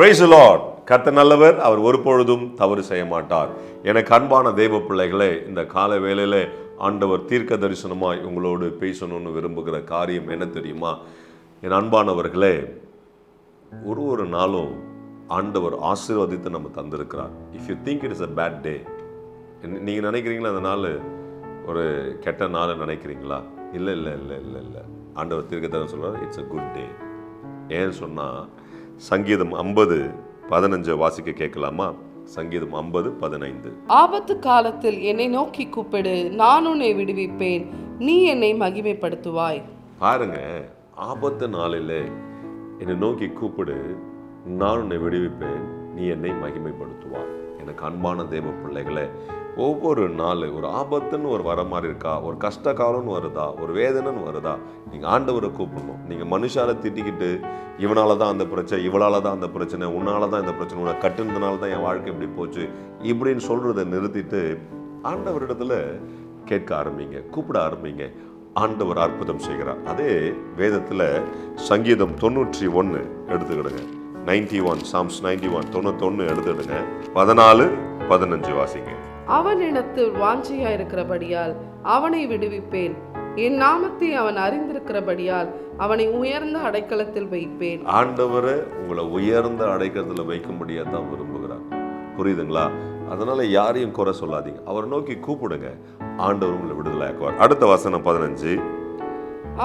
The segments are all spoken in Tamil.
பிரைஸ் லார்ட் கத்த நல்லவர். அவர் ஒரு பொழுதும் தவறு செய்ய மாட்டார் எனக்கு அன்பான தெய்வ பிள்ளைகளே இந்த கால வேலையில் ஆண்டவர் தீர்க்க தரிசனமாய் உங்களோடு பேசணும்னு விரும்புகிற காரியம் என்ன தெரியுமா? என் அன்பானவர்களே ஒரு ஒரு நாளும் ஆண்டவர் ஆசீர்வதித்து நம்ம தந்திருக்கிறார். If you think it is a bad day நீங்கள் நினைக்கிறீங்களா அந்த நாள்? ஒரு கெட்ட நாள் நினைக்கிறீங்களா? இல்லை இல்லை இல்லை இல்லை இல்லை. ஆண்டவர் தீர்க்கதரிசனம் சொல்கிறார் இட்ஸ் அ குட் டே ஏன் சொன்னால் சங்கீதம் ஐம்பது பதினஞ்சை வாசிக்க கேட்கலாமா? சங்கீதம் ஐம்பது பதினைந்து. ஆபத்து காலத்தில் என்னை நோக்கி கூப்பிடு நான் உன்னை விடுவிப்பேன். நீ என்னை மகிமைப்படுத்துவாய். பாருங்க ஆபத்து நாளில் என்னை நோக்கி கூப்பிடு நான் உன்னை விடுவிப்பேன். நீ என்னை மகிமைப்படுத்துவார் எனக்கு அன்பான தேவ பிள்ளைகளே ஒவ்வொரு நாள் ஒரு ஆபத்துன்னு ஒரு வர மாதிரி இருக்கா? ஒரு கஷ்ட காலம்னு வருதா? ஒரு வேதனைன்னு வருதா? நீங்கள் ஆண்டவரை கூப்பிடணும். நீங்கள் மனுஷால திட்டிக்கிட்டு இவனால தான் அந்த பிரச்சனை இவளால தான் அந்த பிரச்சனை உன்னால தான் இந்த பிரச்சனை உன்னை கட்டுனதுனால தான் என் வாழ்க்கை இப்படி போச்சு இப்படின்னு சொல்கிறத நிறுத்திட்டு ஆண்டவரிடத்துல கேட்க ஆரம்பிங்க கூப்பிட ஆரம்பிங்க. ஆண்டவர் அற்புதம் செய்கிறார். அதே வேதத்தில் சங்கீதம் தொண்ணூற்றி ஒன்று எடுத்துக்கிடுங்க. Ninety one psalms ninety one தொண்ணூத்தொன்று எடுத்துக்கிடுங்க. பதினாலு பதினஞ்சு வாசிங்க. அவனிடத்தில் வாஞ்சியா இருக்கிறபடியால் அவனை விடுவிப்பேன். என் நாமத்தை அவன் அறிந்திருக்கிறபடியால் அவனை உயர்ந்த அடைக்கலத்தில் வைப்பேன். ஆண்டவரை உங்களை உயர்ந்த அடைக்கலத்தில் வைக்கும்படியா தான் விரும்புகிறார். புரியுதுங்களா? அதனால யாரையும் குறை சொல்லாதீங்க. அவரை நோக்கி கூப்பிடுங்க. ஆண்டவர் உங்களை விடுதலையாக்குவார். அடுத்த வசனம் பதினஞ்சு.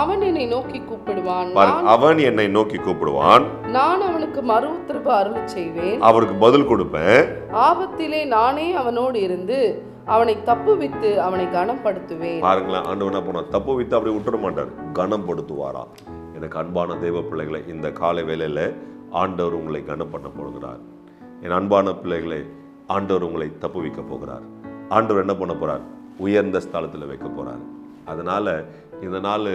அவன் என்னை நோக்கி கூப்பிடுவான். அவன் என்னை நோக்கி கூப்பிடுவான். நான் அவனுக்கு மறு உத்தரவு அருள் செய்வேன். அவருக்கு பதில் கொடுப்பேன். ஆபத்திலே நானே அவனோடு இருந்து அவனை தப்புவித்து அவனை கனப்படுத்துவேன். பாருங்களேன் ஆண்டவர் என்ன பண்ணார் தப்பு வித்து அப்படி விட்டுற மாட்டார். கனப்படுத்துவாரா? எனக்கு அன்பான தெய்வ பிள்ளைகளை இந்த காலை வேளையில ஆண்டவர் உங்களை கனம் பண்ண போகிறார். என் அன்பான பிள்ளைகளை ஆண்டவர் உங்களை தப்பு வைக்க போகிறார். ஆண்டவர் என்ன பண்ண போறார்? உயர்ந்த ஸ்தலத்தில் வைக்க போறார். அதனால இந்த நாள்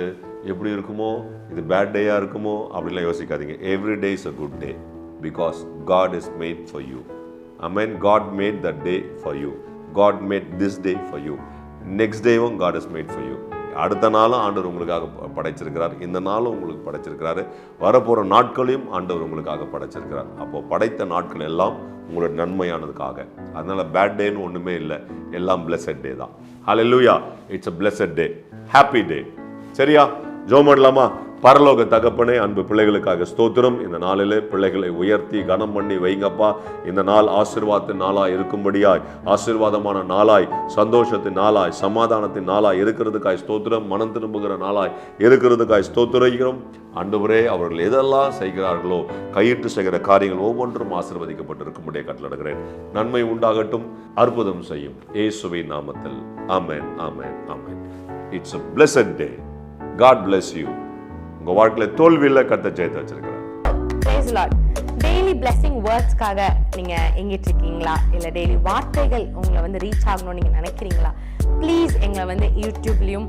எப்படி இருக்குமோ இது பேட் டேயாக இருக்குமோ அப்படிலாம் யோசிக்காதீங்க. Every day is a good day because God is made for you I mean God made the day for you God made this day for you next டேவும் God is made for you அடுத்த நாளும் ஆண்டவர் உங்களுக்காக படைச்சிருக்கிறார். இந்த நாளும் உங்களுக்கு படைச்சிருக்கிறாரு. வரப்போகிற நாட்களையும் ஆண்டவர் உங்களுக்காக படைச்சிருக்கிறார். அப்போ படைத்த நாட்கள் எல்லாம் உங்களோட நன்மையானதுக்காக. அதனால் பேட் டேன்னு ஒன்றுமே இல்லை. எல்லாம் பிளஸட் டே தான். ஹalleluya it's a blessed day happy day சரியா? ஜோ பண்ணலாமா? பரலோக தகப்பனே அன்பு பிள்ளைகளுக்காக ஸ்தோத்திரம். இந்த நாளிலே பிள்ளைகளை உயர்த்தி கனம் பண்ணி வைங்கப்பா. இந்த நாள் ஆசிர்வாதத்தின் நாளாய் இருக்கும்படியாய் ஆசீர்வாதமான நாளாய் சந்தோஷத்தின் நாளாய் சமாதானத்தின் நாளாய் இருக்கிறதுக்காய் ஸ்தோத்திரம். மனம் திரும்புகிற நாளாய் இருக்கிறதுக்காய் ஸ்தோத்திரிக்கிறோம் ஆண்டவரே அவர்கள் எதெல்லாம் செய்கிறார்களோ கையிட்டு செய்கிற காரியங்கள் ஒவ்வொன்றும் ஆசிர்வதிக்கப்பட்டிருக்கும்படியே கட்டளிடுகிறேன் நன்மை உண்டாகட்டும். அற்புதம் செய்யும். இயேசுவின் நாமத்தில். ஆமேன் ஆமேன் ஆமேன். It's a blessed day God bless you உங்கள் வாழ்க்கையில் தோல்வியில் கத்த ஜெயத்தை வச்சிருக்கிறார். டெய்லி பிளெஸிங் வேர்ட்ஸ்க்காக நீங்கள் எங்கிட்டு இருக்கீங்களா இல்லை டெய்லி வார்த்தைகள் உங்களை வந்து ரீச் ஆகணும்னு நீங்கள் நினைக்கிறீங்களா? ப்ளீஸ் எங்களை வந்து யூடியூப்லேயும்